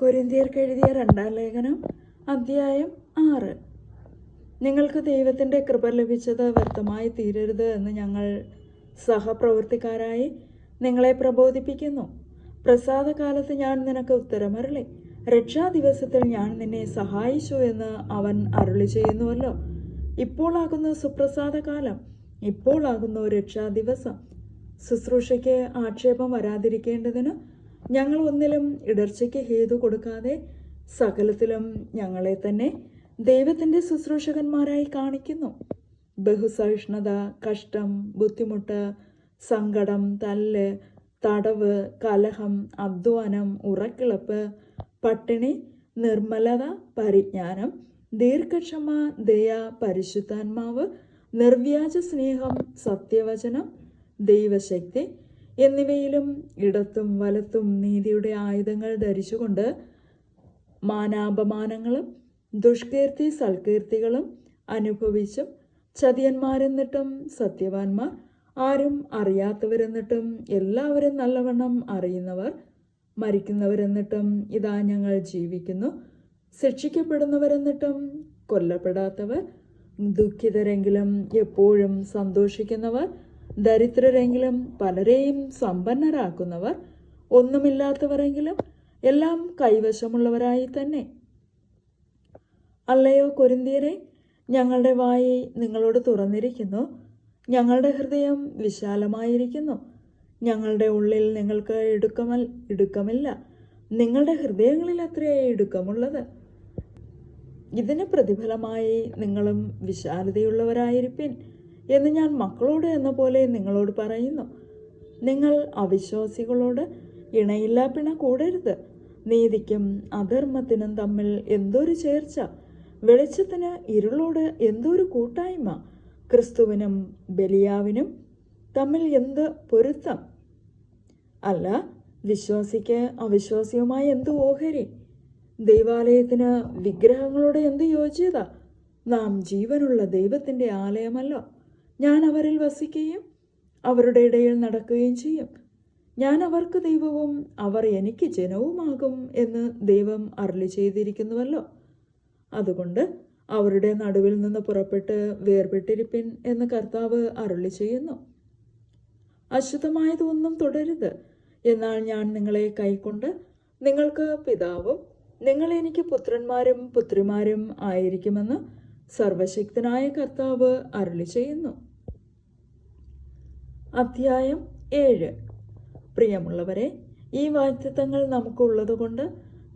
കൊരിന്തിയർക്ക് എഴുതിയ രണ്ടാം ലേഖനം അധ്യായം ആറ്. നിങ്ങൾക്ക് ദൈവത്തിന്റെ കൃപ ലഭിച്ചത് വ്യർത്ഥമായി തീരരുത് എന്ന് ഞങ്ങൾ സഹപ്രവർത്തിക്കാരായി നിങ്ങളെ പ്രബോധിപ്പിക്കുന്നു. പ്രസാദകാലത്ത് ഞാൻ നിനക്ക് ഉത്തരമരളി. രക്ഷാ ദിവസത്തിൽ ഞാൻ നിന്നെ സഹായിച്ചു എന്ന് അവൻ അരുളി ചെയ്യുന്നുവല്ലോ. ഇപ്പോളാകുന്നു സുപ്രസാദകാലം. ഇപ്പോളാകുന്നു രക്ഷാ ദിവസം ശുശ്രൂഷയ്ക്ക് ആക്ഷേപം വരാതിരിക്കേണ്ടതിന് ഞങ്ങൾ ഒന്നിലും ഇടർച്ചയ്ക്ക് ഹേതു കൊടുക്കാതെ സകലത്തിലും ഞങ്ങളെ തന്നെ ദൈവത്തിന്റെ ശുശ്രൂഷകന്മാരായി കാണിക്കുന്നു. ബഹുസഹിഷ്ണുത കഷ്ടം ബുദ്ധിമുട്ട് സങ്കടം തല്ല് തടവ് കലഹം അധ്വാനം ഉറക്കിളപ്പ് പട്ടിണി നിർമ്മലത പരിജ്ഞാനം ദീർഘക്ഷമ ദയ പരിശുദ്ധാത്മാവ് നിർവ്യാജ സ്നേഹം സത്യവചനം ദൈവശക്തി എന്നിവയിലും ഇടത്തും വലത്തും നീതിയുടെ ആയുധങ്ങൾ ധരിച്ചുകൊണ്ട് മാനാപമാനങ്ങളും ദുഷ്കീർത്തി സൽകീർത്തികളും അനുഭവിച്ചും ചതിയന്മാരെന്നിട്ടും സത്യവാന്മാർ ആരും അറിയാത്തവരെന്നിട്ടും എല്ലാവരും നല്ലവണ്ണം അറിയുന്നവർ മരിക്കുന്നവരെന്നിട്ടും ഇതാ ഞങ്ങൾ ജീവിക്കുന്നു. ശിക്ഷിക്കപ്പെടുന്നവരെന്നിട്ടും കൊല്ലപ്പെടാത്തവർ ദുഃഖിതരെങ്കിലും എപ്പോഴും സന്തോഷിക്കുന്നവർ ദരിദ്രരെങ്കിലും പലരെയും സമ്പന്നരാക്കുന്നവർ ഒന്നുമില്ലാത്തവരെങ്കിലും എല്ലാം കൈവശമുള്ളവരായി തന്നെ. അല്ലയോ കൊരിന്തിയരെ ഞങ്ങളുടെ വായി നിങ്ങളോട് തുറന്നിരിക്കുന്നു. ഞങ്ങളുടെ ഹൃദയം വിശാലമായിരിക്കുന്നു. ഞങ്ങളുടെ ഉള്ളിൽ നിങ്ങൾക്ക് ഇടുക്കമൽ ഇടുക്കമില്ല. നിങ്ങളുടെ ഹൃദയങ്ങളിൽ അത്രയായി ഇടുക്കമുള്ളത്. ഇതിന് പ്രതിഫലമായി നിങ്ങളും വിശാലതയുള്ളവരായിരിപ്പിൻ. എന്ന് ഞാൻ മക്കളോട് എന്ന പോലെ നിങ്ങളോട് പറയുന്നു. നിങ്ങൾ അവിശ്വാസികളോട് ഇണയില്ലാ പിണ കൂടരുത്. നീതിക്കും അധർമ്മത്തിനും തമ്മിൽ എന്തൊരു ചേർച്ച? വെളിച്ചത്തിന് ഇരുളോട് എന്തൊരു കൂട്ടായ്മ? ക്രിസ്തുവിനും ബലിയാവിനും തമ്മിൽ എന്ത് പൊരുത്തം? അല്ല വിശ്വാസിക്ക് അവിശ്വാസിയുമായി എന്ത് ഓഹരി? ദൈവാലയത്തിന് വിഗ്രഹങ്ങളോട് എന്ത് യോജ്യത? നാം ജീവനുള്ള ദൈവത്തിന്റെ ആലയമല്ലോ. ഞാൻ അവരിൽ വസിക്കുകയും അവരുടെ ഇടയിൽ നടക്കുകയും ചെയ്യും. ഞാൻ അവർക്ക് ദൈവവും അവർ എനിക്ക് ജനവുമാകും എന്ന് ദൈവം അരളി ചെയ്തിരിക്കുന്നുവല്ലോ. അതുകൊണ്ട് അവരുടെ നടുവിൽ നിന്ന് പുറപ്പെട്ട് വേർപെട്ടിരിപ്പിൻ എന്ന് കർത്താവ് അരുളി ചെയ്യുന്നു. അശുദ്ധമായതൊന്നും തുടരുത്. എന്നാൽ ഞാൻ നിങ്ങളെ കൈക്കൊണ്ട് നിങ്ങൾക്ക് പിതാവും നിങ്ങൾ എനിക്ക് പുത്രന്മാരും പുത്രിമാരും ആയിരിക്കുമെന്ന് സർവശക്തനായ കർത്താവ് അരുളി ചെയ്യുന്നു. അധ്യായം ഏഴ്. പ്രിയമുള്ളവരെ ഈ വാക്തത്വങ്ങൾ നമുക്കുള്ളതുകൊണ്ട്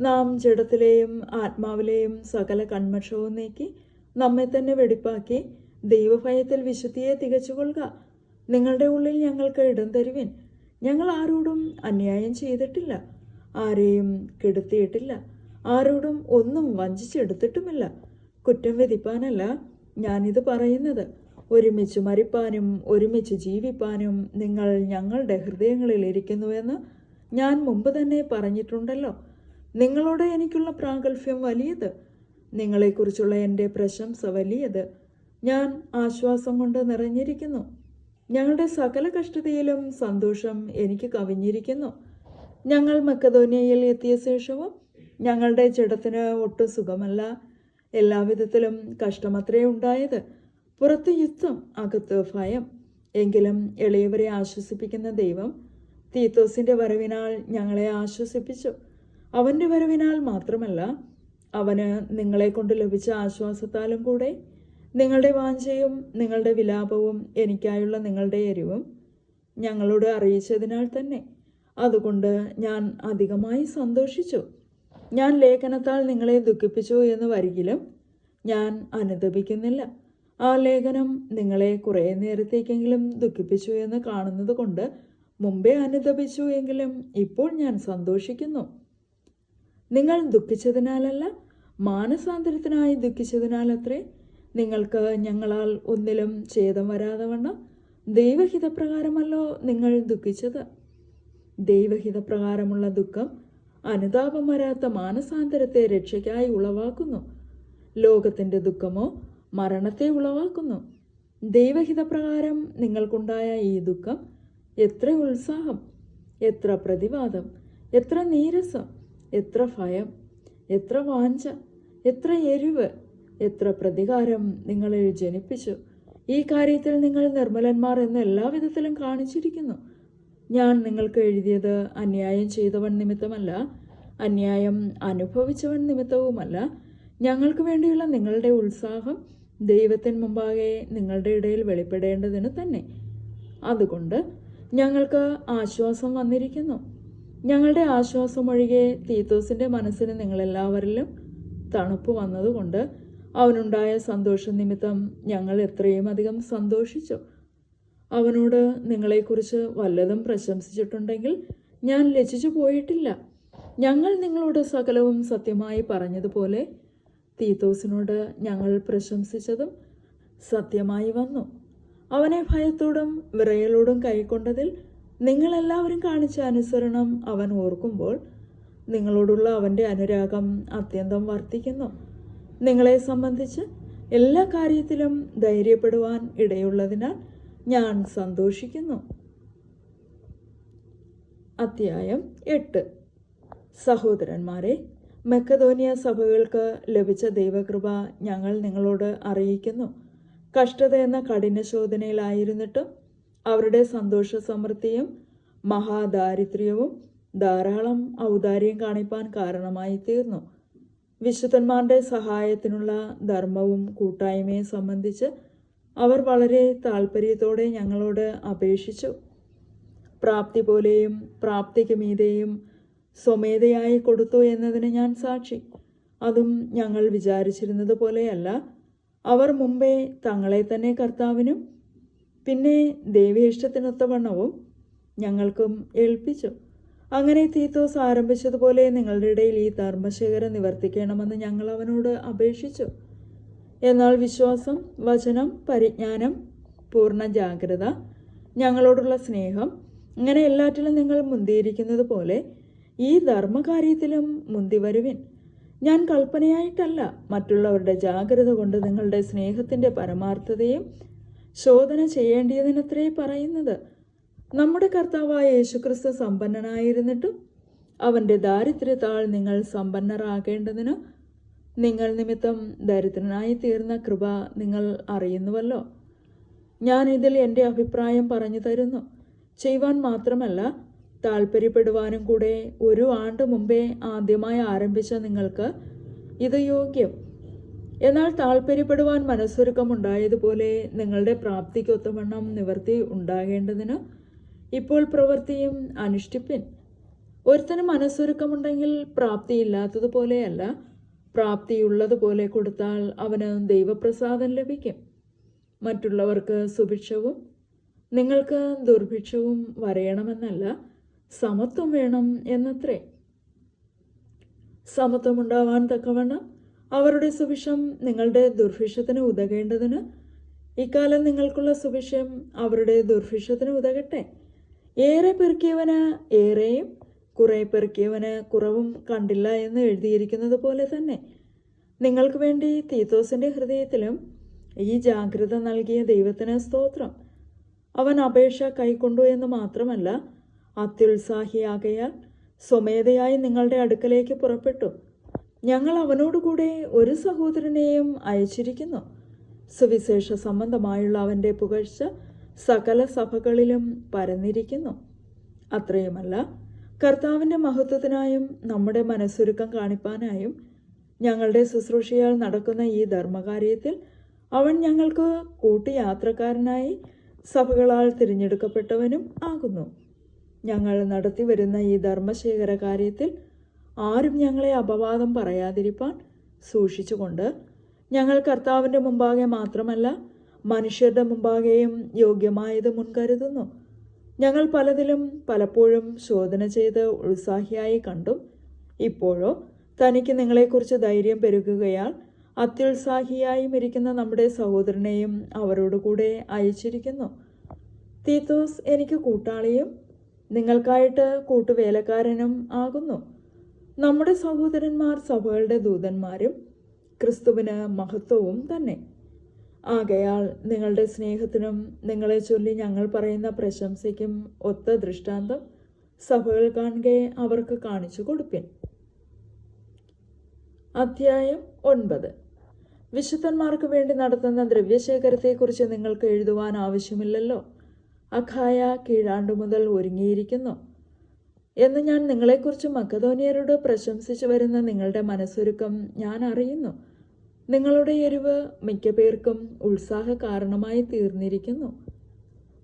നാം ജഡത്തിലെയും ആത്മാവിലെയും സകല കൺമഷവും നീക്കി നമ്മെ തന്നെ വെടിപ്പാക്കി ദൈവഭയത്തിൽ വിശുദ്ധിയെ തികച്ചുകൊള്ളുക. നിങ്ങളുടെ ഉള്ളിൽ ഞങ്ങൾക്ക് ഇടം തരുവിൻ. ഞങ്ങൾ ആരോടും അന്യായം ചെയ്തിട്ടില്ല. ആരെയും കെടുത്തിയിട്ടില്ല. ആരോടും ഒന്നും വഞ്ചിച്ചെടുത്തിട്ടുമില്ല. കുറ്റം വിധിപ്പാനല്ല ഞാനിത് പറയുന്നത്. ഒരുമിച്ച് മരിപ്പാനും ഒരുമിച്ച് ജീവിപ്പാനും നിങ്ങൾ ഞങ്ങളുടെ ഹൃദയങ്ങളിൽ ഇരിക്കുന്നുവെന്ന് ഞാൻ മുമ്പ് തന്നെ പറഞ്ഞിട്ടുണ്ടല്ലോ. നിങ്ങളോട് എനിക്കുള്ള പ്രാഗൽഭ്യം വലിയത് നിങ്ങളെക്കുറിച്ചുള്ള എന്റെ പ്രശംസ വലിയത് ഞാൻ ആശ്വാസം കൊണ്ട് നിറഞ്ഞിരിക്കുന്നു. ഞങ്ങളുടെ സകല കഷ്ടതയിലും സന്തോഷം എനിക്ക് കവിഞ്ഞിരിക്കുന്നു. ഞങ്ങൾ മക്കതോനിയയിൽ എത്തിയ ശേഷവും ഞങ്ങളുടെ ജഡത്തിന് ഒട്ടും സുഖമല്ല. എല്ലാവിധത്തിലും കഷ്ടമത്രേ ഉണ്ടായത്. പുറത്ത് യുദ്ധം അകത്ത് ഭയം. എങ്കിലും എളിയവരെ ആശ്വസിപ്പിക്കുന്ന ദൈവം തീത്തോസിന്റെ വരവിനാൽ ഞങ്ങളെ ആശ്വസിപ്പിച്ചു. അവന്റെ വരവിനാൽ മാത്രമല്ല അവന് നിങ്ങളെ കൊണ്ട് ലഭിച്ച ആശ്വാസത്താലും കൂടെ. നിങ്ങളുടെ വാഞ്ചയും നിങ്ങളുടെ വിലാപവും എനിക്കായുള്ള നിങ്ങളുടെ എരിവും ഞങ്ങളോട് അറിയിച്ചതിനാൽ തന്നെ. അതുകൊണ്ട് ഞാൻ അധികമായി സന്തോഷിച്ചു. ഞാൻ ലേഖനത്താൽ നിങ്ങളെ ദുഃഖിപ്പിച്ചു എന്ന് വരികിലും ഞാൻ അനുദപിക്കുന്നില്ല. ആ ലേഖനം നിങ്ങളെ കുറേ നേരത്തേക്കെങ്കിലും ദുഃഖിപ്പിച്ചു എന്ന് കാണുന്നത് കൊണ്ട് മുമ്പേ അനുദപിച്ചു എങ്കിലും ഇപ്പോൾ ഞാൻ സന്തോഷിക്കുന്നു. നിങ്ങൾ ദുഃഖിച്ചതിനാലല്ല മാനസാന്തരത്തിനായി ദുഃഖിച്ചതിനാലത്രേ. നിങ്ങൾക്ക് ഞങ്ങളാൽ ഒന്നിലും ഛേദം വരാതെ വണ്ണം ദൈവഹിതപ്രകാരമല്ലോ നിങ്ങൾ ദുഃഖിച്ചത്. ദൈവഹിതപ്രകാരമുള്ള ദുഃഖം അനുതാപം വരാത്ത മാനസാന്തരത്തെ രക്ഷയ്ക്കായി ഉളവാക്കുന്നു. ലോകത്തിന്റെ ദുഃഖമോ മരണത്തെ ഉളവാക്കുന്നു. ദൈവഹിതപ്രകാരം നിങ്ങൾക്കുണ്ടായ ഈ ദുഃഖം എത്ര ഉത്സാഹം എത്ര പ്രതിവാദം എത്ര നീരസം എത്ര ഭയം എത്ര വാഞ്ച എത്ര എരിവ് എത്ര പ്രതികാരം നിങ്ങളിൽ ജനിപ്പിച്ചു. ഈ കാര്യത്തിൽ നിങ്ങൾ നിർമ്മലന്മാർ എന്ന് എല്ലാവിധത്തിലും കാണിച്ചിരിക്കുന്നു. ഞാൻ നിങ്ങൾക്ക് എഴുതിയത് അന്യായം ചെയ്തവൻ നിമിത്തമല്ല അന്യായം അനുഭവിച്ചവൻ നിമിത്തവുമല്ല. ഞങ്ങൾക്ക് വേണ്ടിയുള്ള നിങ്ങളുടെ ഉത്സാഹം ദൈവത്തിന് മുമ്പാകെ നിങ്ങളുടെ ഇടയിൽ വെളിപ്പെടേണ്ടതിന് തന്നെ. അതുകൊണ്ട് ഞങ്ങൾക്ക് ആശ്വാസം വന്നിരിക്കുന്നു. ഞങ്ങളുടെ ആശ്വാസം ഒഴികെ തീത്തോസിന്റെ മനസ്സിന് നിങ്ങളെല്ലാവരിലും തണുപ്പ് വന്നതുകൊണ്ട് അവനുണ്ടായ സന്തോഷ നിമിത്തം ഞങ്ങൾ എത്രയും അധികം സന്തോഷിച്ചു. അവനോട് നിങ്ങളെക്കുറിച്ച് വല്ലതും പ്രശംസിച്ചിട്ടുണ്ടെങ്കിൽ ഞാൻ ലജിച്ചു പോയിട്ടില്ല. ഞങ്ങൾ നിങ്ങളോട് സകലവും സത്യമായി പറഞ്ഞതുപോലെ തീത്തോസിനോട് ഞങ്ങൾ പ്രശംസിച്ചതും സത്യമായി വന്നു. അവനെ ഭയത്തോടും വിറയലോടും കൈക്കൊണ്ടതിൽ നിങ്ങളെല്ലാവരും കാണിച്ച അനുസരണം അവൻ ഓർക്കുമ്പോൾ നിങ്ങളോടുള്ള അവന്റെ അനുരാഗം അത്യന്തം വർദ്ധിക്കുന്നു. നിങ്ങളെ സംബന്ധിച്ച് എല്ലാ കാര്യത്തിലും ധൈര്യപ്പെടുവാൻ ഇടയുള്ളതിനാൽ ഞാൻ സന്തോഷിക്കുന്നു. അധ്യായം എട്ട്. സഹോദരന്മാരെ മെക്കതോനിയ സഭകൾക്ക് ലഭിച്ച ദൈവകൃപ ഞങ്ങൾ നിങ്ങളോട് അറിയിക്കുന്നു. കഷ്ടത എന്ന കഠിന ശോധനയിലായിരുന്നിട്ടും അവരുടെ സന്തോഷ സമൃദ്ധിയും മഹാദാരിദ്ര്യവും ധാരാളം ഔദാര്യം കാണിപ്പാൻ കാരണമായി തീർന്നു വിശുദ്ധന്മാരുടെ സഹായത്തിനുള്ള ധർമ്മവും കൂട്ടായ്മയും സംബന്ധിച്ച് അവർ വളരെ താല്പര്യത്തോടെ ഞങ്ങളോട് അപേക്ഷിച്ചു. പ്രാപ്തി പോലെയും പ്രാപ്തിക്ക് മീതെയും സ്വമേധയായി കൊടുത്തു എന്നതിന് ഞാൻ സാക്ഷി. അതും ഞങ്ങൾ വിചാരിച്ചിരുന്നത് പോലെയല്ല. അവർ മുമ്പേ തങ്ങളെ തന്നെ കർത്താവിനും പിന്നെ ദൈവേഷ്ടത്തിനൊത്തവണ്ണവും ഞങ്ങൾക്കും ഏൽപ്പിച്ചു. അങ്ങനെ തീത്തോസ് ആരംഭിച്ചതുപോലെ നിങ്ങളുടെ ഇടയിൽ ഈ ധർമ്മശേഖരം നിവർത്തിക്കണമെന്ന് ഞങ്ങൾ അവനോട് അപേക്ഷിച്ചു. എന്നാൽ വിശ്വാസം വചനം പരിജ്ഞാനം പൂർണ ജാഗ്രത ഞങ്ങളോടുള്ള സ്നേഹം ഇങ്ങനെ എല്ലാറ്റിലും നിങ്ങൾ മുന്തിയിരിക്കുന്നത് പോലെ ഈ ധർമ്മകാര്യത്തിലും മുന്തി വരുവിൻ. ഞാൻ കൽപ്പനയായിട്ടല്ല മറ്റുള്ളവരുടെ ജാഗ്രത കൊണ്ട് നിങ്ങളുടെ സ്നേഹത്തിന്റെ പരമാർത്ഥതയും ശോധന ചെയ്യേണ്ടിയതിനത്രേ പറയുന്നത്. നമ്മുടെ കർത്താവായ യേശുക്രിസ്തു സമ്പന്നനായിരുന്നിട്ടും അവന്റെ ദാരിദ്ര്യത്താൽ നിങ്ങൾ സമ്പന്നരാകേണ്ടതിന് നിങ്ങൾ നിമിത്തം ദരിദ്രനായി തീർന്ന കൃപ നിങ്ങൾ അറിയുന്നുവല്ലോ. ഞാൻ ഇതിൽ എന്റെ അഭിപ്രായം പറഞ്ഞു തരുന്നു. ചെയ്യുവാൻ മാത്രമല്ല താല്പര്യപ്പെടുവാനും കൂടെ ഒരു ആണ്ട് മുമ്പേ ആദ്യമായി ആരംഭിച്ച നിങ്ങൾക്ക് ഇത് യോഗ്യം. എന്നാൽ താല്പര്യപ്പെടുവാൻ മനസ്സൊരുക്കമുണ്ടായതുപോലെ നിങ്ങളുടെ പ്രാപ്തിക്കൊത്തവണ്ണം നിവർത്തി ഉണ്ടാകേണ്ടതിന് ഇപ്പോൾ പ്രവൃത്തിയും അനുഷ്ഠിപ്പിൻ. ഒരുത്തന് മനസ്സൊരുക്കമുണ്ടെങ്കിൽ പ്രാപ്തിയില്ലാത്തതുപോലെയല്ല പ്രാപ്തിയുള്ളതുപോലെ കൊടുത്താൽ അവന് ദൈവപ്രസാദം ലഭിക്കും. മറ്റുള്ളവർക്ക് സുഭിക്ഷവും നിങ്ങൾക്ക് ദുർഭിക്ഷവും വരയണമെന്നല്ല സമത്വം വേണം എന്നത്രേ. സമത്വമുണ്ടാവാൻ തക്കവണ്ണം അവരുടെ സുവിഷം നിങ്ങളുടെ ദുർഭിഷത്തിന് ഉതകേണ്ടതിന് ഇക്കാലം നിങ്ങൾക്കുള്ള സുവിഷം അവരുടെ ദുർഭിഷത്തിന് ഉതകട്ടെ. ഏറെ പെറുക്കിയവന് ഏറെയും കുറെ പെറുക്കിയവന് കുറവും കണ്ടില്ല എന്ന് എഴുതിയിരിക്കുന്നത് പോലെ തന്നെ. നിങ്ങൾക്ക് വേണ്ടി തീത്തോസിന്റെ ഹൃദയത്തിലും ഈ ജാഗ്രത നൽകിയ ദൈവത്തിന് സ്തോത്രം. അവൻ അപേക്ഷ കൈക്കൊണ്ടു എന്ന് മാത്രമല്ല അത്യുത്സാഹിയാകയാൽ സ്വമേധയായി നിങ്ങളുടെ അടുക്കലേക്ക് പുറപ്പെട്ടു. ഞങ്ങൾ അവനോടുകൂടെ ഒരു സഹോദരനെയും അയച്ചിരിക്കുന്നു. സുവിശേഷ സംബന്ധമായുള്ള അവന്റെ പുകഴ്ച സകല സഭകളിലും പരന്നിരിക്കുന്നു. അത്രയുമല്ല കർത്താവിന്റെ മഹത്വത്തിനായും നമ്മുടെ മനസ്സൊരുക്കം കാണിപ്പാനായും ഞങ്ങളുടെ ശുശ്രൂഷയാൽ നടക്കുന്ന ഈ ധർമ്മകാര്യത്തിൽ അവൻ ഞങ്ങൾക്ക് കൂട്ടുയാത്രക്കാരനായി സഭകളാൽ തിരഞ്ഞെടുക്കപ്പെട്ടവനും ആകുന്നു. ഞങ്ങൾ നടത്തിവരുന്ന ഈ ധർമ്മശേഖര കാര്യത്തിൽ ആരും ഞങ്ങളെ അപവാദം പറയാതിരിപ്പാൻ സൂക്ഷിച്ചുകൊണ്ട് ഞങ്ങൾ കർത്താവിന്റെ മുമ്പാകെ മാത്രമല്ല മനുഷ്യരുടെ മുമ്പാകെയും യോഗ്യമായത് മുൻകരുതുന്നു ഞങ്ങൾ പലതിലും പലപ്പോഴും ശോധന ചെയ്ത് ഉത്സാഹിയായി കണ്ടും ഇപ്പോഴോ തനിക്ക് നിങ്ങളെക്കുറിച്ച് ധൈര്യം പെരുകുകയാൽ അത്യുത്സാഹിയായും ഇരിക്കുന്ന നമ്മുടെ സഹോദരനെയും അവരോടുകൂടെ അയച്ചിരിക്കുന്നു. തീത്തോസ് എനിക്ക് കൂട്ടാളിയും നിങ്ങൾക്കായിട്ട് കൂട്ടുവേലക്കാരനും ആകുന്നു. നമ്മുടെ സഹോദരന്മാർ സഭകളുടെ ദൂതന്മാരും ക്രിസ്തുവിന് മഹത്വവും തന്നെ. ആകയാൽ നിങ്ങളുടെ സ്നേഹത്തിനും നിങ്ങളെ ചൊല്ലി ഞങ്ങൾ പറയുന്ന പ്രശംസയ്ക്കും ഒത്ത ദൃഷ്ടാന്തം സഭകൾ കാണുകയെ അവർക്ക് കാണിച്ചു കൊടുപ്പിൻ. അധ്യായം ഒൻപത്. വിശുദ്ധന്മാർക്ക് വേണ്ടി നടത്തുന്ന ദ്രവ്യശേഖരത്തെക്കുറിച്ച് നിങ്ങൾക്ക് എഴുതുവാൻ ആവശ്യമില്ലല്ലോ. അഖായ കീഴാണ്ടു മുതൽ ഒരുങ്ങിയിരിക്കുന്നു. എന്ന് ഞാൻ നിങ്ങളെക്കുറിച്ച് മക്കതോനിയരോട് പ്രശംസിച്ചു വരുന്ന നിങ്ങളുടെ മനസ്സൊരുക്കം ഞാൻ അറിയുന്നു. നിങ്ങളുടെ എരിവ് മിക്ക പേർക്കും ഉത്സാഹ കാരണമായി തീർന്നിരിക്കുന്നു.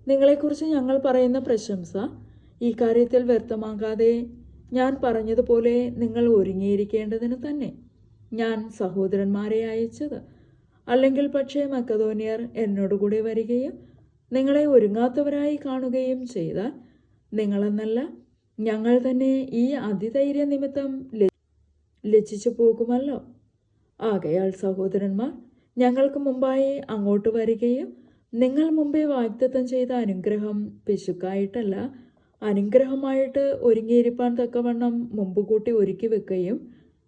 നിങ്ങളെക്കുറിച്ച് ഞങ്ങൾ പറയുന്ന പ്രശംസ ഈ കാര്യത്തിൽ വ്യക്തമാകാതെ ഞാൻ പറഞ്ഞതുപോലെ നിങ്ങൾ ഒരുങ്ങിയിരിക്കേണ്ടതിന് തന്നെ. ഞാൻ സഹോദരന്മാരെ അയച്ചത്. അല്ലെങ്കിൽ പക്ഷേ മക്കതോനിയർ എന്നോടുകൂടെ വരികയും നിങ്ങളെ ഒരുങ്ങാത്തവരായി കാണുകയും ചെയ്താൽ നിങ്ങളെന്നല്ല ഞങ്ങൾ തന്നെ ഈ അതിധൈര്യ നിമിത്തം ലജ്ജിച്ചു പോകുമല്ലോ. ആകയാൽ സഹോദരന്മാർ ഞങ്ങൾക്ക് മുമ്പായി അങ്ങോട്ട് വരികയും നിങ്ങൾ മുമ്പേ വാഗ്ദത്തം ചെയ്ത അനുഗ്രഹം പിശുക്കായിട്ടല്ല അനുഗ്രഹമായിട്ട് ഒരുങ്ങിയിരിപ്പാൻ തക്കവണ്ണം മുമ്പ് കൂട്ടി ഒരുക്കി വെക്കുകയും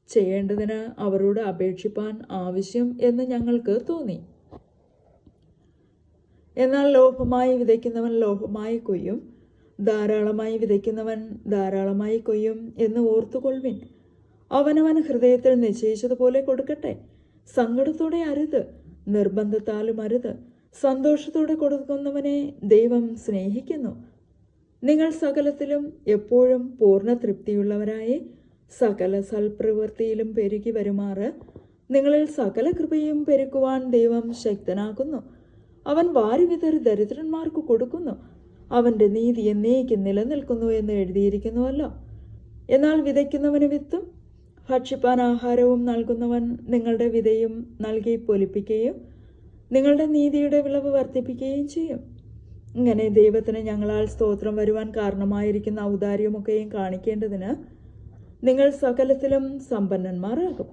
ചെയ്യേണ്ടതിന് അവരോട് അപേക്ഷിപ്പാൻ ആവശ്യം എന്ന് ഞങ്ങൾക്ക് തോന്നി. എന്നാൽ ലോഭമായി വിതയ്ക്കുന്നവൻ ലോഭമായി കൊയ്യും. ധാരാളമായി വിതയ്ക്കുന്നവൻ ധാരാളമായി കൊയ്യും എന്ന് ഓർത്തുകൊള്ളുവിൻ. അവനവൻ ഹൃദയത്തിൽ നിശ്ചയിച്ചതുപോലെ കൊടുക്കട്ടെ. സങ്കടത്തോടെ അരുത്. നിർബന്ധത്താലും അരുത്. സന്തോഷത്തോടെ കൊടുക്കുന്നവനെ ദൈവം സ്നേഹിക്കുന്നു. നിങ്ങൾ സകലത്തിലും എപ്പോഴും പൂർണ തൃപ്തിയുള്ളവരായി സകല സൽപ്രവൃത്തിയിലും പെരുകി വരുമാറ്. നിങ്ങളിൽ സകല കൃപയും പെരുക്കുവാൻ ദൈവം ശക്തനാക്കുന്നു അവൻ വാരി വിതറി ദരിദ്രന്മാർക്ക് കൊടുക്കുന്നു. അവന്റെ നീതി എന്നേക്കും നിലനിൽക്കുന്നു എന്ന് എഴുതിയിരിക്കുന്നുവല്ലോ. എന്നാൽ വിതയ്ക്കുന്നവന് വിത്തും ഭക്ഷിപ്പാൻ ആഹാരവും നൽകുന്നവൻ നിങ്ങളുടെ വിതയും നൽകി പൊലിപ്പിക്കുകയും നിങ്ങളുടെ നീതിയുടെ വിളവ് വർദ്ധിപ്പിക്കുകയും ചെയ്യും. ഇങ്ങനെ ദൈവത്തിന് ഞങ്ങളാൽ സ്തോത്രം വരുവാൻ കാരണമായിരിക്കുന്ന ഔദാര്യമൊക്കെയും കാണിക്കേണ്ടതിന് നിങ്ങൾ സകലത്തിലും സമ്പന്നന്മാരാകും.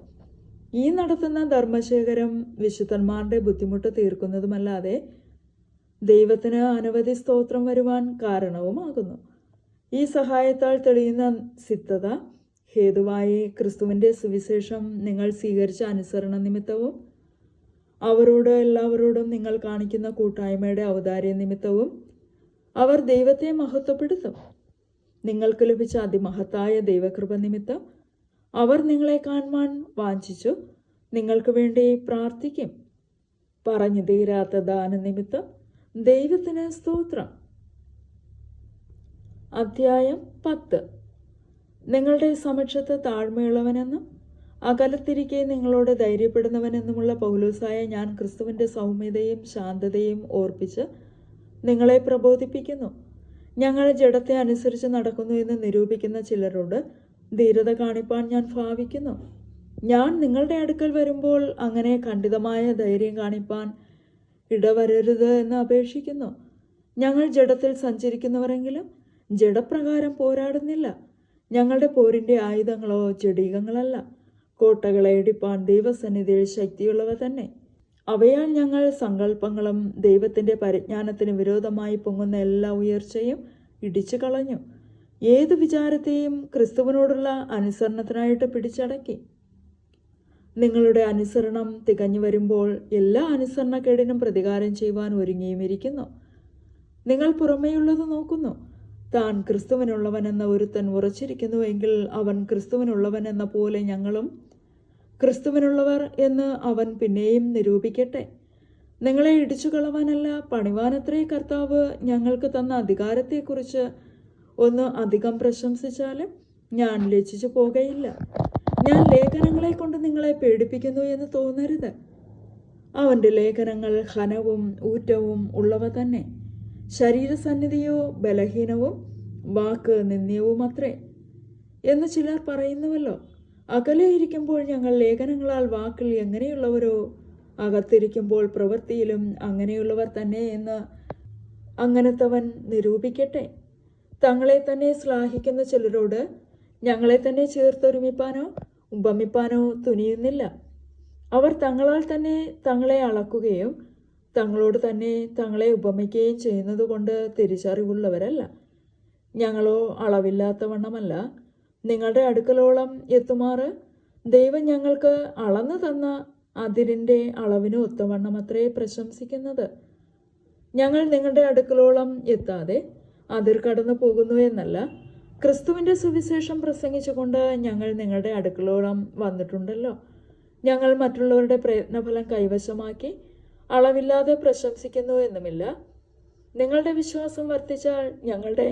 ഈ നടത്തുന്ന ധർമ്മശേഖരം വിശുദ്ധന്മാരുടെ ബുദ്ധിമുട്ട് തീർക്കുന്നതുമല്ലാതെ ദൈവത്തിന് അനവധി സ്തോത്രം വരുവാൻ കാരണവുമാകുന്നു. ഈ സഹായത്താൽ തെളിയുന്ന സിദ്ധത ഹേതുവായി ക്രിസ്തുവിന്റെ സുവിശേഷം നിങ്ങൾ സ്വീകരിച്ച അനുസരണ നിമിത്തവും അവരോട് എല്ലാവരോടും നിങ്ങൾ കാണിക്കുന്ന കൂട്ടായ്മയുടെ ഔദാര്യ നിമിത്തവും അവർ ദൈവത്തെ മഹത്വപ്പെടുത്തും. നിങ്ങൾക്ക് ലഭിച്ച അതിമഹത്തായ ദൈവകൃപ നിമിത്തം അവർ നിങ്ങളെ കാണുവാൻ വാഞ്ചിച്ചു. നിങ്ങൾക്ക് വേണ്ടി പ്രാർത്ഥിക്കും. പറഞ്ഞു തീരാത്ത ദാന നിമിത്തം ദൈവത്തിന് സ്തോത്രം. അധ്യായം പത്ത്. നിങ്ങളുടെ സമക്ഷത്ത് താഴ്മയുള്ളവനെന്നും അകലത്തിരിക്കെ നിങ്ങളോട് ധൈര്യപ്പെടുന്നവനെന്നുമുള്ള പൗലൂസായ ഞാൻ ക്രിസ്തുവിന്റെ സൗമ്യതയും ശാന്തതയും ഓർപ്പിച്ച് നിങ്ങളെ പ്രബോധിപ്പിക്കുന്നു. ഞങ്ങൾ ജഡത്തെ അനുസരിച്ച് നടക്കുന്നു എന്ന് നിരൂപിക്കുന്ന ചിലരോട് ധീരത കാണിപ്പാൻ ഞാൻ ഭാവിക്കുന്നു. ഞാൻ നിങ്ങളുടെ അടുക്കൽ വരുമ്പോൾ അങ്ങനെ ഖണ്ഡിതമായ ധൈര്യം കാണിപ്പാൻ ഇടവരരുത് എന്ന് അപേക്ഷിക്കുന്നു. ഞങ്ങൾ ജഡത്തിൽ സഞ്ചരിക്കുന്നവരെങ്കിലും ജഡപ്രകാരം പോരാടുന്നില്ല. ഞങ്ങളുടെ പോരിന്റെ ആയുധങ്ങളോ ജഡീകങ്ങളല്ല കോട്ടകളെ ഇടിപ്പാൻ ദൈവസന്നിധിയിൽ ശക്തിയുള്ളവ തന്നെ. അവയാൽ ഞങ്ങൾ സങ്കല്പങ്ങളും ദൈവത്തിന്റെ പരിജ്ഞാനത്തിന് വിരോധമായി പൊങ്ങുന്ന എല്ലാ ഉയർച്ചയും ഇടിച്ചു കളഞ്ഞു ഏതു വിചാരത്തെയും ക്രിസ്തുവിനോടുള്ള അനുസരണത്തിനായിട്ട് പിടിച്ചടക്കി. നിങ്ങളുടെ അനുസരണം തികഞ്ഞു വരുമ്പോൾ എല്ലാ അനുസരണക്കേടിനും പ്രതികാരം ചെയ്യുവാൻ ഒരുങ്ങിയുമിരിക്കുന്നു നിങ്ങൾ പുറമേയുള്ളത് നോക്കുന്നു. താൻ ക്രിസ്തുവിനുള്ളവനെന്ന ഒരുത്തൻ ഉറച്ചിരിക്കുന്നുവെങ്കിൽ അവൻ ക്രിസ്തുവിനുള്ളവനെന്ന പോലെ ഞങ്ങളും ക്രിസ്തുവിനുള്ളവർ എന്ന് അവൻ പിന്നെയും നിരൂപിക്കട്ടെ. നിങ്ങളെ ഇടിച്ചു കളവാനല്ല പണിവാനത്രേ കർത്താവ് ഞങ്ങൾക്ക് തന്ന അധികാരത്തെക്കുറിച്ച് ഒന്ന് അധികം പ്രശംസിച്ചാലും ഞാൻ ലജ്ജിച്ചു പോകയില്ല. ഞാൻ ലേഖനങ്ങളെ കൊണ്ട് നിങ്ങളെ പേടിപ്പിക്കുന്നു എന്ന് തോന്നരുത്. അവന്റെ ലേഖനങ്ങൾ ഹനവും ഊറ്റവും ഉള്ളവ തന്നെ. ശരീരസന്നിധിയോ ബലഹീനവും വാക്ക് നിന്ദ്യവുമത്രേ. എന്ന് ചിലർ പറയുന്നുവല്ലോ അകലെയിരിക്കുമ്പോൾ ഞങ്ങൾ ലേഖനങ്ങളാൽ വാക്കിൽ എങ്ങനെയുള്ളവരോ അകത്തിരിക്കുമ്പോൾ പ്രവൃത്തിയിലും അങ്ങനെയുള്ളവർ തന്നെ എന്ന് അങ്ങനത്തവൻ നിരൂപിക്കട്ടെ. തങ്ങളെ തന്നെ ശ്ലാഘിക്കുന്ന ചിലരോട് ഞങ്ങളെ തന്നെ ചേർത്തൊരുമിപ്പാനോ ഉപമിപ്പാനോ തുനിയുന്നില്ല. അവർ തങ്ങളാൽ തന്നെ തങ്ങളെ അളക്കുകയും തങ്ങളോട് തന്നെ തങ്ങളെ ഉപമിക്കുകയും ചെയ്യുന്നതുകൊണ്ട് തിരിച്ചറിവുള്ളവരല്ല. ഞങ്ങളോ അളവില്ലാത്തവണ്ണമല്ല. നിങ്ങളുടെ അടുക്കലോളം എത്തുമാറ്. ദൈവം ഞങ്ങൾക്ക് അളന്നു തന്ന അതിരിന്റെ അളവിന് ഒത്തവണ്ണം അത്രേ പ്രശംസിക്കുന്നത്. ഞങ്ങൾ നിങ്ങളുടെ അടുക്കലോളം എത്താതെ അതിർ കടന്നു പോകുന്നു എന്നല്ല. ക്രിസ്തുവിന്റെ സുവിശേഷം പ്രസംഗിച്ചുകൊണ്ട് ഞങ്ങൾ നിങ്ങളുടെ അടുക്കളോളം വന്നിട്ടുണ്ടല്ലോ. ഞങ്ങൾ മറ്റുള്ളവരുടെ പ്രയത്നഫലം കൈവശമാക്കി അളവില്ലാതെ പ്രശംസിക്കുന്നു എന്നുമില്ല. നിങ്ങളുടെ വിശ്വാസം വർദ്ധിച്ചാൽ ഞങ്ങളുടെ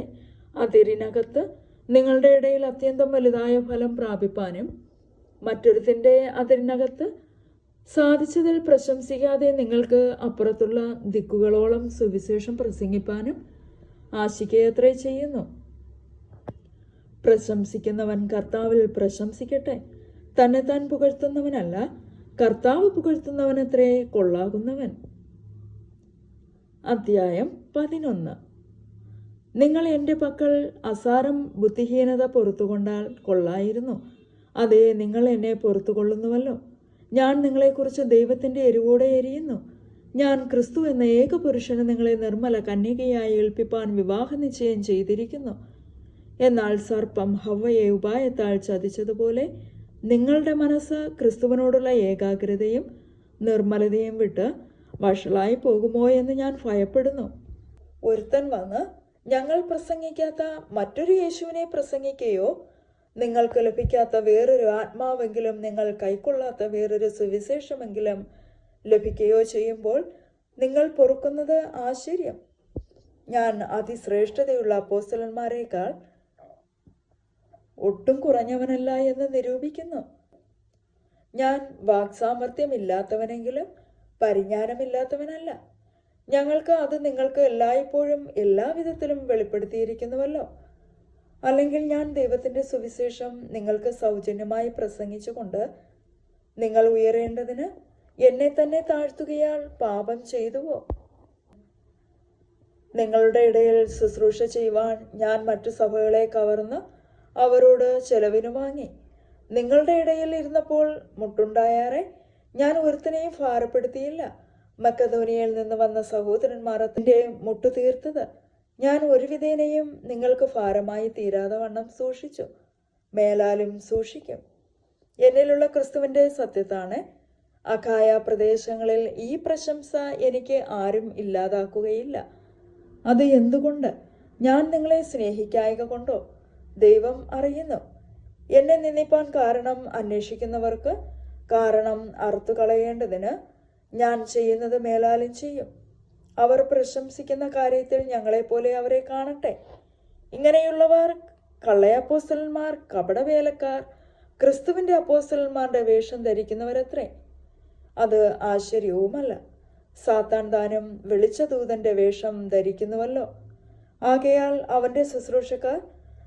അതിരിനകത്ത് നിങ്ങളുടെ ഇടയിൽ അത്യന്തം വലുതായ ഫലം പ്രാപിപ്പാനും മറ്റൊരുത്തിന്റെ അതിരിനകത്ത് സാധിച്ചതിൽ പ്രശംസിക്കാതെ നിങ്ങൾക്ക് അപ്പുറത്തുള്ള ദിക്കുകളോളം സുവിശേഷം പ്രസംഗിപ്പാനും ആശിക്കയത്രേ ചെയ്യുന്നു. പ്രശംസിക്കുന്നവൻ കർത്താവിൽ പ്രശംസിക്കട്ടെ. തന്നെ താൻ പുകഴ്ത്തുന്നവനല്ല കർത്താവ് പുകഴ്ത്തുന്നവനത്രേ കൊള്ളാകുന്നവൻ. അധ്യായം പതിനൊന്ന്. നിങ്ങൾ എന്റെ പക്കൽ അസാരം ബുദ്ധിഹീനത പൊറത്തുകൊണ്ടാൽ കൊള്ളായിരുന്നു. അതെ നിങ്ങൾ എന്നെ പൊറത്തുകൊള്ളുന്നുവല്ലോ. ഞാൻ നിങ്ങളെക്കുറിച്ച് ദൈവത്തിന്റെ എരിവോടെ എരിയുന്നു. ഞാൻ ക്രിസ്തു എന്ന ഏക പുരുഷന് നിങ്ങളെ നിർമ്മല കന്യകയായി ഏൽപ്പിപ്പാൻ വിവാഹ നിശ്ചയം ചെയ്തിരിക്കുന്നു. എന്നാൽ സർപ്പം ഹവയെ ഉപായത്താൽ ചതിച്ചതുപോലെ നിങ്ങളുടെ മനസ്സ് ക്രിസ്തുവിനോടുള്ള ഏകാഗ്രതയും നിർമ്മലതയും വിട്ട് വഷളായി പോകുമോ എന്ന് ഞാൻ ഭയപ്പെടുന്നു. ഒരുത്തൻ വന്ന് ഞങ്ങൾ പ്രസംഗിക്കാത്ത മറ്റൊരു യേശുവിനെ പ്രസംഗിക്കുകയോ നിങ്ങൾക്ക് ലഭിക്കാത്ത വേറൊരു ആത്മാവെങ്കിലും നിങ്ങൾ കൈക്കൊള്ളാത്ത വേറൊരു സുവിശേഷമെങ്കിലും ലഭിക്കുകയോ ചെയ്യുമ്പോൾ നിങ്ങൾ പൊറുക്കുന്നത് ആശ്ചര്യം ഞാൻ അതിശ്രേഷ്ഠതയുള്ള അപ്പോസ്റ്റലന്മാരെക്കാൾ ഒട്ടും കുറഞ്ഞവനല്ല എന്ന് നിരൂപിക്കുന്നു. ഞാൻ വാക്സാമർത്ഥ്യമില്ലാത്തവനെങ്കിലും പരിജ്ഞാനമില്ലാത്തവനല്ല. ഞങ്ങൾക്ക് അത് നിങ്ങൾക്ക് എല്ലായ്പ്പോഴും എല്ലാവിധത്തിലും വെളിപ്പെടുത്തിയിരിക്കുന്നുവല്ലോ. അല്ലെങ്കിൽ ഞാൻ ദൈവത്തിന്റെ സുവിശേഷം നിങ്ങൾക്ക് സൗജന്യമായി പ്രസംഗിച്ചുകൊണ്ട് നിങ്ങൾ ഉയരേണ്ടതിന് എന്നെ തന്നെ താഴ്ത്തുകയാൽ പാപം ചെയ്തുവോ? നിങ്ങളുടെ ഇടയിൽ ശുശ്രൂഷ ചെയ്യുവാൻ ഞാൻ മറ്റു സഭകളെ കവർന്ന് അവരോട് ചെലവിന് വാങ്ങി. നിങ്ങളുടെ ഇടയിൽ ഇരുന്നപ്പോൾ മുട്ടുണ്ടായാറെ ഞാൻ ഒരുത്തിനെയും ഭാരപ്പെടുത്തിയില്ല. മക്കധോനിയിൽ നിന്ന് വന്ന സഹോദരന്മാർ അതിന്റെ മുട്ടു തീർത്തത്. ഞാൻ ഒരു വിധേനയും നിങ്ങൾക്ക് ഭാരമായി തീരാതെ വണ്ണം സൂക്ഷിച്ചു. മേലാലും സൂക്ഷിക്കും. എന്നിലുള്ള ക്രിസ്തുവിന്റെ സത്യത്താണ് അഖായ പ്രദേശങ്ങളിൽ ഈ പ്രശംസ എനിക്ക് ആരും ഇല്ലാതാക്കുകയില്ല. അത് എന്തുകൊണ്ട്? ഞാൻ നിങ്ങളെ സ്നേഹിക്കായക കൊണ്ടോ? ദൈവം അറിയുന്നു. എന്നെ നിന്ദിപ്പാൻ കാരണം അന്വേഷിക്കുന്നവർക്ക് കാരണം അറുത്തു കളയേണ്ടതിന് ഞാൻ ചെയ്യുന്നത് മേലാലും ചെയ്യും. അവർ പ്രശംസിക്കുന്ന കാര്യത്തിൽ ഞങ്ങളെപ്പോലെ അവരെ കാണട്ടെ. ഇങ്ങനെയുള്ളവർ കള്ളയപ്പോസ്റ്റലന്മാർ കപടവേലക്കാർ ക്രിസ്തുവിന്റെ അപ്പോസ്റ്റലന്മാരുടെ വേഷം ധരിക്കുന്നവരത്രേ. അത് ആശ്ചര്യവുമല്ല. സാത്താൻ ദാനം വെളിച്ചദൂതന്റെ വേഷം ധരിക്കുന്നുവല്ലോ. ആകയാൽ അവന്റെ ശുശ്രൂഷക്കാർ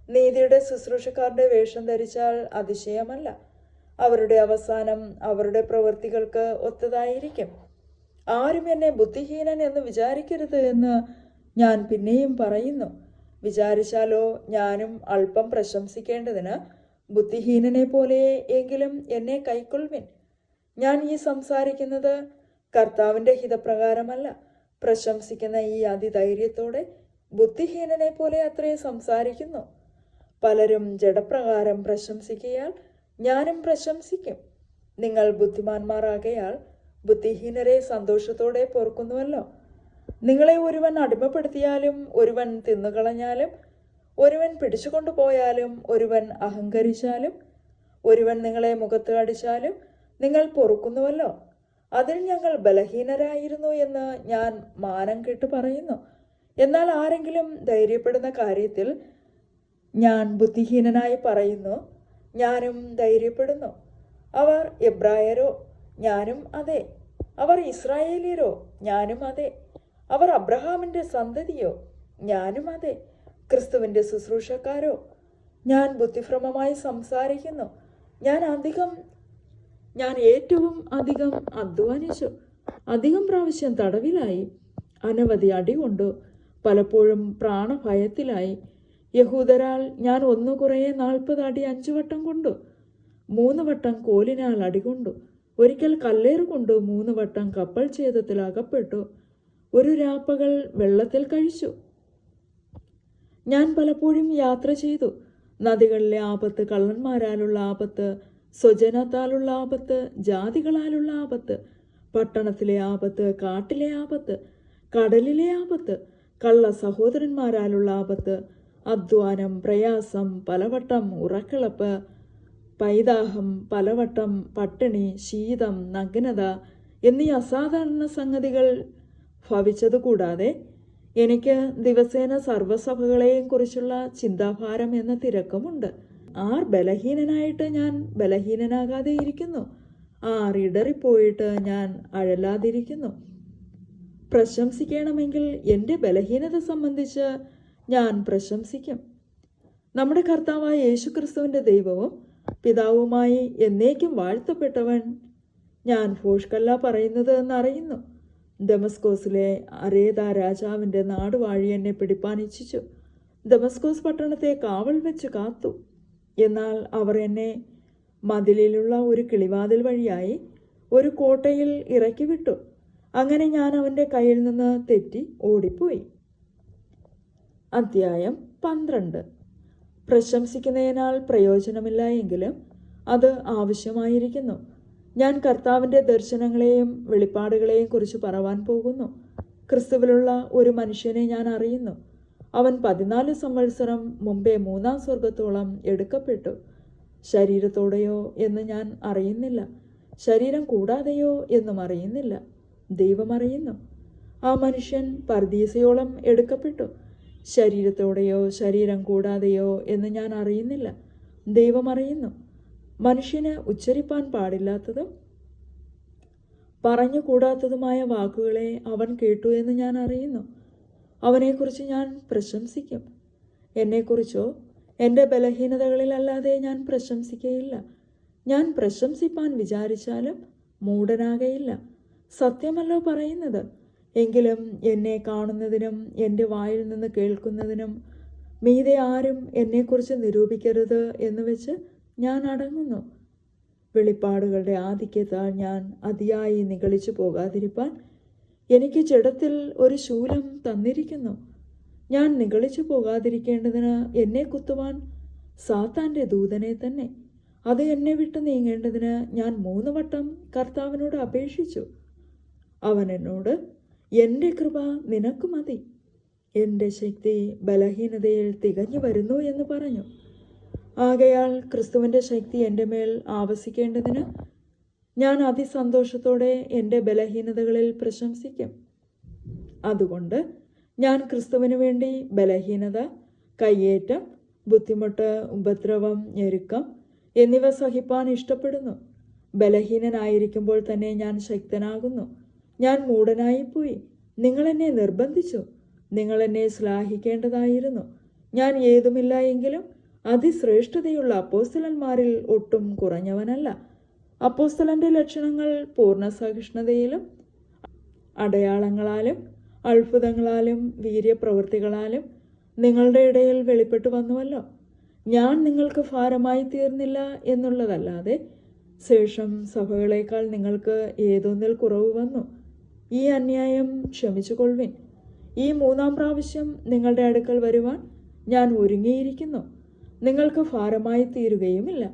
നീതിയുടെ ശുശ്രൂഷക്കാരുടെ വേഷം ധരിച്ചാൽ അതിശയമല്ല. അവരുടെ അവസാനം അവരുടെ പ്രവൃത്തികൾക്ക് ഒത്തതായിരിക്കും. ആരും എന്നെ ബുദ്ധിഹീനൻ എന്ന് വിചാരിക്കരുത് എന്ന് ഞാൻ പിന്നെയും പറയുന്നു. വിചാരിച്ചാലോ ഞാനും അല്പം പ്രശംസിക്കേണ്ടതിന് ബുദ്ധിഹീനനെ പോലെ എങ്കിലും എന്നെ കൈക്കൊള്ളുവിൻ. ഞാൻ ഈ സംസാരിക്കുന്നത് കർത്താവിന്റെ ഹിതപ്രകാരമല്ല. പ്രശംസിക്കുന്ന ഈ അതിധൈര്യത്തോടെ ബുദ്ധിഹീനനെ പോലെ അത്രയും സംസാരിക്കുന്നു. പലരും ജഡപ്രകാരം പ്രശംസിക്കയാൽ ഞാനും പ്രശംസിക്കും. നിങ്ങൾ ബുദ്ധിമാന്മാരാകയാൽ ബുദ്ധിഹീനരെ സന്തോഷത്തോടെ പോർക്കുന്നുവല്ലോ നിങ്ങളെ ഒരുവൻ അടിമപ്പെടുത്തിയാലും ഒരുവൻ തിന്നുകളഞ്ഞാലും ഒരുവൻ പിടിച്ചുകൊണ്ടുപോയാലും ഒരുവൻ അഹങ്കരിച്ചാലും ഒരുവൻ നിങ്ങളെ മുഖത്ത് അടിച്ചാലും നിങ്ങൾ പൊറുക്കുന്നുവല്ലോ. അതിൽ ഞങ്ങൾ ബലഹീനരായിരുന്നു എന്ന് ഞാൻ മാനം കെട്ട് പറയുന്നു. എന്നാൽ ആരെങ്കിലും ധൈര്യപ്പെടുന്ന കാര്യത്തിൽ ഞാൻ ബുദ്ധിഹീനനായി പറയുന്നു. ഞാനും ധൈര്യപ്പെടുന്നു. അവർ എബ്രായരോ ഞാനും അതെ. അവർ ഇസ്രായേലിയരോ ഞാനും അതെ. അവർ അബ്രഹാമിന്റെ സന്തതിയോ ഞാനും അതെ. ക്രിസ്തുവിന്റെ ശുശ്രൂഷക്കാരോ ഞാൻ ബുദ്ധിഭ്രമമായി സംസാരിക്കുന്നു. ഞാൻ അധികം ഞാൻ ഏറ്റവും അധികം അധ്വാനിച്ചു. അധികം പ്രാവശ്യം തടവിലായി. അനവധി അടി കൊണ്ടു പലപ്പോഴും പ്രാണഭയത്തിലായി. യഹൂദരാൽ ഞാൻ ഒന്നു കുറേ നാൽപ്പത് അടി അഞ്ചു വട്ടം കൊണ്ടു മൂന്ന് വട്ടം കോലിനാൽ അടികൊണ്ടു ഒരിക്കൽ കല്ലേറ് കൊണ്ടു മൂന്ന് വട്ടം കപ്പൽ ഛേദത്തിൽ അകപ്പെട്ടു. ഒരു രാപ്പകൾ വെള്ളത്തിൽ കഴിച്ചു. ഞാൻ പലപ്പോഴും യാത്ര ചെയ്തു. നദികളിലെ ആപത്ത് കള്ളന്മാരാലുള്ള ആപത്ത് സ്വജനത്താലുള്ള ആപത്ത് ജാതികളാലുള്ള ആപത്ത് പട്ടണത്തിലെ ആപത്ത് കാട്ടിലെ ആപത്ത് കടലിലെ ആപത്ത് കള്ള സഹോദരന്മാരാലുള്ള ആപത്ത് അധ്വാനം പ്രയാസം പലവട്ടം ഉറക്കിളപ്പ് പൈതാഹം പലവട്ടം പട്ടിണി ശീതം നഗ്നത എന്നീ അസാധാരണ സംഗതികൾ ഭവിച്ചതുകൂടാതെ എനിക്ക് ദിവസേന സർവസഭകളെയും കുറിച്ചുള്ള ചിന്താഭാരം എന്ന തിരക്കുമുണ്ട്. ആർ ബലഹീനനായിട്ട് ഞാൻ ബലഹീനനാകാതെ ഇരിക്കുന്നു. ആർ ഇടറിപ്പോയിട്ട് ഞാൻ അഴലാതിരിക്കുന്നു. പ്രശംസിക്കണമെങ്കിൽ എന്റെ ബലഹീനത സംബന്ധിച്ച് ഞാൻ പ്രശംസിക്കും. നമ്മുടെ കർത്താവായ യേശുക്രിസ്തുവിന്റെ ദൈവവും പിതാവുമായി എന്നേക്കും വാഴ്ത്തപ്പെട്ടവൻ ഞാൻ ഭോഷ്കല്ല പറയുന്നത് എന്നറിയുന്നു. ഡെമസ്കോസിലെ അരേത രാജാവിന്റെ നാടുവാഴി എന്നെ പിടിപ്പാൻ ഇച്ഛിച്ചു. ഡെമസ്കോസ് പട്ടണത്തെ കാവൽ വെച്ച് കാത്തു. എന്നാൽ അവർ എന്നെ മതിലിലുള്ള ഒരു കിളിവാതിൽ വഴിയായി ഒരു കോട്ടയിൽ ഇറക്കി വിട്ടു. അങ്ങനെ ഞാൻ അവന്റെ കയ്യിൽ നിന്ന് തെറ്റി ഓടിപ്പോയി. അധ്യായം പന്ത്രണ്ട്. പ്രശംസിക്കുന്നതിനാൽ പ്രയോജനമില്ല എങ്കിലും അത് ആവശ്യമായിരിക്കുന്നു. ഞാൻ കർത്താവിന്റെ ദർശനങ്ങളെയും വെളിപ്പാടുകളെയും കുറിച്ച് പറവാൻ പോകുന്നു. ക്രിസ്തുവിലുള്ള ഒരു മനുഷ്യനെ ഞാൻ അറിയുന്നു. അവൻ പതിനാല് സംവത്സരം മുമ്പേ മൂന്നാം സ്വർഗത്തോളം എടുക്കപ്പെട്ടു. ശരീരത്തോടെയോ എന്ന് ഞാൻ അറിയുന്നില്ല. ശരീരം കൂടാതെയോ എന്നും അറിയുന്നില്ല. ദൈവം അറിയുന്നു. ആ മനുഷ്യൻ പർദീസയോളം എടുക്കപ്പെട്ടു. ശരീരത്തോടെയോ ശരീരം കൂടാതെയോ എന്ന് ഞാൻ അറിയുന്നില്ല. ദൈവം അറിയുന്നു. മനുഷ്യന് ഉച്ചരിപ്പാൻ പാടില്ലാത്തതും പറഞ്ഞുകൂടാത്തതുമായ വാക്കുകളെ അവൻ കേട്ടു എന്ന് ഞാൻ അറിയുന്നു. അവനെക്കുറിച്ച് ഞാൻ പ്രശംസിക്കും. എന്നെക്കുറിച്ചോ എന്റെ ബലഹീനതകളിലല്ലാതെ ഞാൻ പ്രശംസിക്കയില്ല. ഞാൻ പ്രശംസിപ്പാൻ വിചാരിച്ചാലും മൂടനാകയില്ല സത്യമല്ലോ പറയുന്നത്. എങ്കിലും എന്നെ കാണുന്നതിനും എന്റെ വായിൽ നിന്ന് കേൾക്കുന്നതിനും മീതെ ആരും എന്നെക്കുറിച്ച് നിരൂപിക്കരുത് എന്ന് വെച്ച് ഞാൻ അടങ്ങുന്നു. വെളിപ്പാടുകളുടെ ആധിക്യത്താൽ ഞാൻ അതിയായി നിഗളിച്ചു പോകാതിരിപ്പാൻ എനിക്ക് ചെടത്തിൽ ഒരു ശൂലം തന്നിരിക്കുന്നു. ഞാൻ നിഗളിച്ചു പോകാതിരിക്കേണ്ടതിന് എന്നെ കുത്തുവാൻ സാത്താന്റെ ദൂതനെ തന്നെ. അത് എന്നെ വിട്ട് നീങ്ങേണ്ടതിന് ഞാൻ മൂന്ന് വട്ടം കർത്താവിനോട് അപേക്ഷിച്ചു. അവൻ എന്നോട് എന്റെ കൃപ നിനക്ക് മതി. എന്റെ ശക്തി ബലഹീനതയിൽ തികഞ്ഞു വരുന്നു എന്ന് പറഞ്ഞു. ആകയാൽ ക്രിസ്തുവിന്റെ ശക്തി എന്റെ മേൽ ആവസിക്കേണ്ടതിന് ഞാൻ അതിസന്തോഷത്തോടെ എന്റെ ബലഹീനതകളിൽ പ്രശംസിക്കും. അതുകൊണ്ട് ഞാൻ ക്രിസ്തുവിന് വേണ്ടി ബലഹീനത കയ്യേറ്റം ബുദ്ധിമുട്ട് ഉപദ്രവം ഞെരുക്കം എന്നിവ സഹിപ്പാൻ ഇഷ്ടപ്പെടുന്നു. ബലഹീനനായിരിക്കുമ്പോൾ തന്നെ ഞാൻ ശക്തനാകുന്നു. ഞാൻ മൂടനായിപ്പോയി നിങ്ങളെന്നെ നിർബന്ധിച്ചു. നിങ്ങളെന്നെ ശ്ലാഹിക്കേണ്ടതായിരുന്നു ഞാൻ ഏതുമില്ല എങ്കിലും അതിശ്രേഷ്ഠതയുള്ള അപ്പോസ്തലന്മാരിൽ ഒട്ടും കുറഞ്ഞവനല്ല. അപ്പോസ്തലന്റെ ലക്ഷണങ്ങൾ പൂർണ സഹിഷ്ണുതയിലും അടയാളങ്ങളാലും അത്ഭുതങ്ങളാലും വീര്യപ്രവൃത്തികളാലും നിങ്ങളുടെ ഇടയിൽ വെളിപ്പെട്ടു വന്നുവല്ലോ. ഞാൻ നിങ്ങൾക്ക് ഭാരമായി തീർന്നില്ല എന്നുള്ളതല്ലാതെ ശേഷം സഭകളേക്കാൾ നിങ്ങൾക്ക് ഏതൊന്നിൽ കുറവ് വന്നു? ഈ അന്യായം ക്ഷമിച്ചുകൊള്ളുവിൻ. ഈ മൂന്നാം പ്രാവശ്യം നിങ്ങളുടെ അടുക്കൽ വരുവാൻ ഞാൻ ഒരുങ്ങിയിരിക്കുന്നു. നിങ്ങൾക്ക് ഭാരമായി തീരുകയുമില്ല.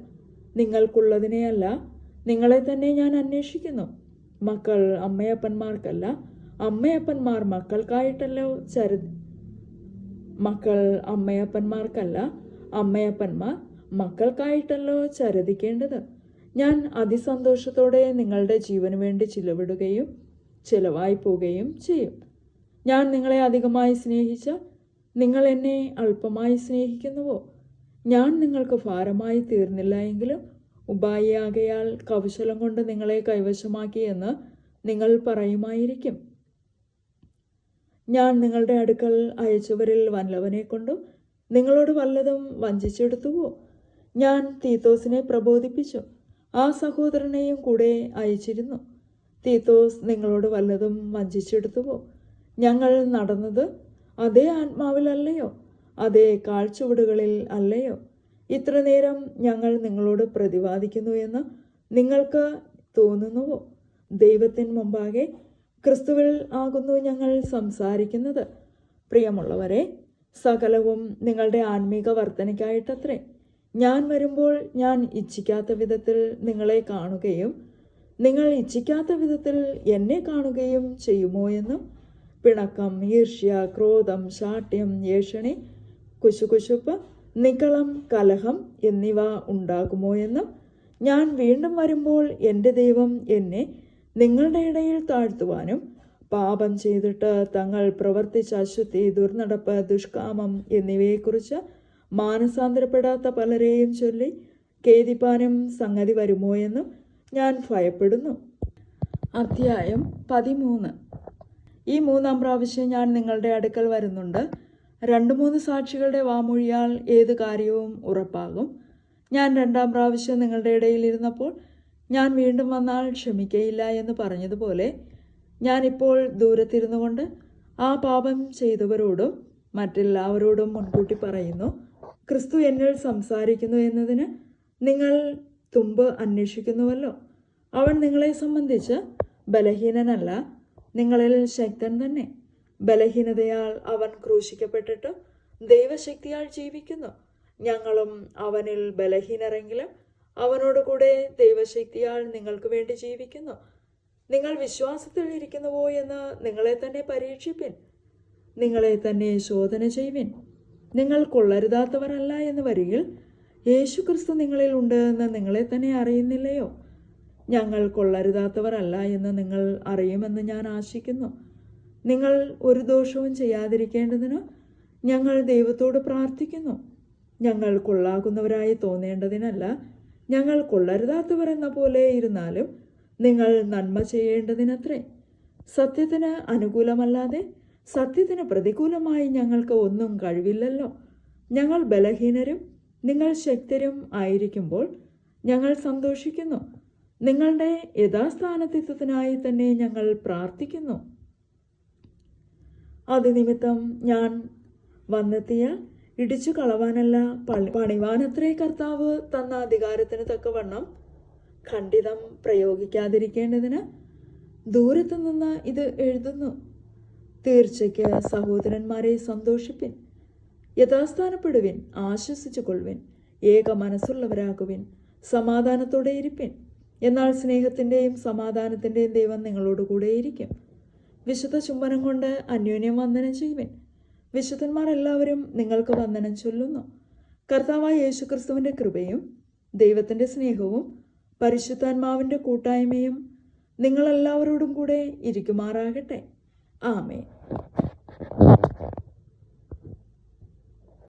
നിങ്ങൾക്കുള്ളതിനെയല്ല നിങ്ങളെ തന്നെ ഞാൻ അന്വേഷിക്കുന്നു. മക്കൾ അമ്മയപ്പന്മാർക്കല്ല അമ്മയപ്പന്മാർ മക്കൾക്കായിട്ടല്ലോ ചരി മക്കൾ അമ്മയപ്പന്മാർക്കല്ല അമ്മയപ്പന്മാർ മക്കൾക്കായിട്ടല്ലോ ചരതിക്കേണ്ടത്. ഞാൻ അതിസന്തോഷത്തോടെ നിങ്ങളുടെ ജീവന് വേണ്ടി ചിലവിടുകയും ചിലവായി പോവുകയും ചെയ്യും. ഞാൻ നിങ്ങളെ അധികമായി സ്നേഹിച്ച നിങ്ങൾ എന്നെ അല്പമായി സ്നേഹിക്കുന്നുവോ? ഞാൻ നിങ്ങൾക്ക് ഭാരമായി തീർന്നില്ല എങ്കിലും ഉപായിയാകയാൽ കൗശലം കൊണ്ട് നിങ്ങളെ കൈവശമാക്കി എന്ന് നിങ്ങൾ പറയുമായിരിക്കും. ഞാൻ നിങ്ങളുടെ അടുക്കൽ അയച്ചവരിൽ വല്ലവനെ കൊണ്ടും നിങ്ങളോട് വല്ലതും വഞ്ചിച്ചെടുത്തുവോ? ഞാൻ തീത്തോസിനെ പ്രബോധിപ്പിച്ചു. ആ സഹോദരനെയും കൂടെ അയച്ചിരുന്നു. തീത്തോസ് നിങ്ങളോട് വല്ലതും വഞ്ചിച്ചെടുത്തുവോ? ഞങ്ങൾ നടന്നത് അതേ ആത്മാവിലല്ലയോ? അതേ കാഴ്ചവടുകളിൽ അല്ലയോ? ഇത്ര നേരം ഞങ്ങൾ നിങ്ങളോട് പ്രതിവാദിക്കുന്നു എന്ന് നിങ്ങൾക്ക് തോന്നുന്നുവോ? ദൈവത്തിന് മുമ്പാകെ ക്രിസ്തുവിൽ ആകുന്നു ഞങ്ങൾ സംസാരിക്കുന്നത്. പ്രിയമുള്ളവരെ സകലവും നിങ്ങളുടെ ആത്മീക വർധനയ്ക്കായിട്ടത്രേ. ഞാൻ വരുമ്പോൾ ഞാൻ ഇച്ഛിക്കാത്ത വിധത്തിൽ നിങ്ങളെ കാണുകയും നിങ്ങൾ ഇച്ഛിക്കാത്ത വിധത്തിൽ എന്നെ കാണുകയും ചെയ്യുമോ എന്നും പിണക്കം ഈർഷ്യ ക്രോധം ശാഠ്യം ഏഷണി കുശുകുശുപ്പ് നിക്കളം കലഹം എന്നിവ ഉണ്ടാകുമോ എന്ന് ഞാൻ വീണ്ടും വരുമ്പോൾ എന്റെ ദൈവം എന്നെ നിങ്ങളുടെ ഇടയിൽ താഴ്ത്തുവാനും പാപം ചെയ്തിട്ട് തങ്ങൾ പ്രവർത്തിച്ച അശുദ്ധി ദുർനടപ്പ് ദുഷ്കാമം എന്നിവയെക്കുറിച്ച് മാനസാന്തരപ്പെടാത്ത പലരെയും ചൊല്ലി കേതിപ്പാനും സംഗതി വരുമോ എന്നും ഞാൻ ഭയപ്പെടുന്നു. അധ്യായം പതിമൂന്ന്. ഈ മൂന്നാം പ്രാവശ്യം ഞാൻ നിങ്ങളുടെ അടുക്കൽ വരുന്നുണ്ട്. രണ്ട് മൂന്ന് സാക്ഷികളുടെ വാമൊഴിയാൽ ഏത് കാര്യവും ഉറപ്പാകും. ഞാൻ രണ്ടാം പ്രാവശ്യം നിങ്ങളുടെ ഇടയിൽ ഇരുന്നപ്പോൾ ഞാൻ വീണ്ടും വന്നാൽ ക്ഷമിക്കയില്ല എന്ന് പറഞ്ഞതുപോലെ ഞാനിപ്പോൾ ദൂരത്തിരുന്നു കൊണ്ട് ആ പാപം ചെയ്തവരോടും മറ്റെല്ലാവരോടും മുൻകൂട്ടി പറയുന്നു ക്രിസ്തു എന്നിൽ സംസാരിക്കുന്നു എന്നതിന് നിങ്ങൾ തുമ്പ് അന്വേഷിക്കുന്നുവല്ലോ. അവൻ നിങ്ങളെ സംബന്ധിച്ച് ബലഹീനനല്ല നിങ്ങളിൽ ശക്തൻ തന്നെ. ബലഹീനതയാൽ അവൻ ക്രൂശിക്കപ്പെട്ടിട്ട് ദൈവശക്തിയാൽ ജീവിക്കുന്നു. ഞങ്ങളും അവനിൽ ബലഹീനരെങ്കിലും അവനോട് കൂടെ ദൈവശക്തിയാൽ നിങ്ങൾക്ക് വേണ്ടി ജീവിക്കുന്നു. നിങ്ങൾ വിശ്വാസത്തിൽ ഇരിക്കുന്നുവോ എന്ന് നിങ്ങളെ തന്നെ പരീക്ഷിപ്പിൻ. നിങ്ങളെ തന്നെ ശോധന ചെയ്യുവിൻ. നിങ്ങൾ കൊള്ളരുതാത്തവരല്ല എന്ന് വരികിൽ യേശു ക്രിസ്തു നിങ്ങളിൽ ഉണ്ട് എന്ന് നിങ്ങളെ തന്നെ അറിയുന്നില്ലയോ? ഞങ്ങൾ കൊള്ളരുതാത്തവരല്ല എന്ന് നിങ്ങൾ അറിയുമെന്ന് ഞാൻ ആശിക്കുന്നു. നിങ്ങൾ ഒരു ദോഷവും ചെയ്യാതിരിക്കേണ്ടതിന് ഞങ്ങൾ ദൈവത്തോട് പ്രാർത്ഥിക്കുന്നു. ഞങ്ങൾ കൊള്ളാകുന്നവരായി തോന്നേണ്ടതിനല്ല ഞങ്ങൾ കൊള്ളരുതാത്തവർ എന്ന പോലെ ഇരുന്നാലും നിങ്ങൾ നന്മ ചെയ്യേണ്ടതിനത്രേ. സത്യത്തിന് അനുകൂലമല്ലാതെ സത്യത്തിന് പ്രതികൂലമായി ഞങ്ങൾക്ക് ഒന്നും കഴിവില്ലല്ലോ. ഞങ്ങൾ ബലഹീനരും നിങ്ങൾ ശക്തരും ആയിരിക്കുമ്പോൾ ഞങ്ങൾ സന്തോഷിക്കുന്നു. നിങ്ങളുടെ യഥാസ്ഥാനത്വത്തിനായി തന്നെ ഞങ്ങൾ പ്രാർത്ഥിക്കുന്നു. അത് നിമിത്തം ഞാൻ വന്നെത്തിയ ഇടിച്ചു കളവാനല്ല പണി പണിവാനത്രേ കർത്താവ് തന്ന അധികാരത്തിന് തക്കവണ്ണം ഖണ്ഡിതം പ്രയോഗിക്കാതിരിക്കേണ്ടതിന് ദൂരത്തു നിന്ന് ഇത് എഴുതുന്നു. തീർച്ചയ്ക്ക് സഹോദരന്മാരെ സന്തോഷിപ്പിൻ യഥാസ്ഥാനപ്പെടുവിൻ ആശ്വസിച്ചു കൊള്ളുവിൻ ഏക മനസ്സുള്ളവരാകുവിൻ സമാധാനത്തോടെ ഇരിപ്പിൻ. എന്നാൽ സ്നേഹത്തിന്റെയും സമാധാനത്തിന്റെയും ദൈവം നിങ്ങളോട് കൂടെയിരിക്കും വിശുദ്ധ ചുംബനം കൊണ്ട് അന്യോന്യം വന്ദനം ചെയ്യുവിൻ. വിശുദ്ധന്മാർ എല്ലാവരും നിങ്ങൾക്ക് വന്ദനം ചൊല്ലുന്നു. കർത്താവായ യേശുക്രിസ്തുവിന്റെ കൃപയും ദൈവത്തിന്റെ സ്നേഹവും പരിശുദ്ധാത്മാവിന്റെ കൂട്ടായ്മയും നിങ്ങളെല്ലാവരോടും കൂടെ ഇരിക്കുമാറാകട്ടെ. ആമേ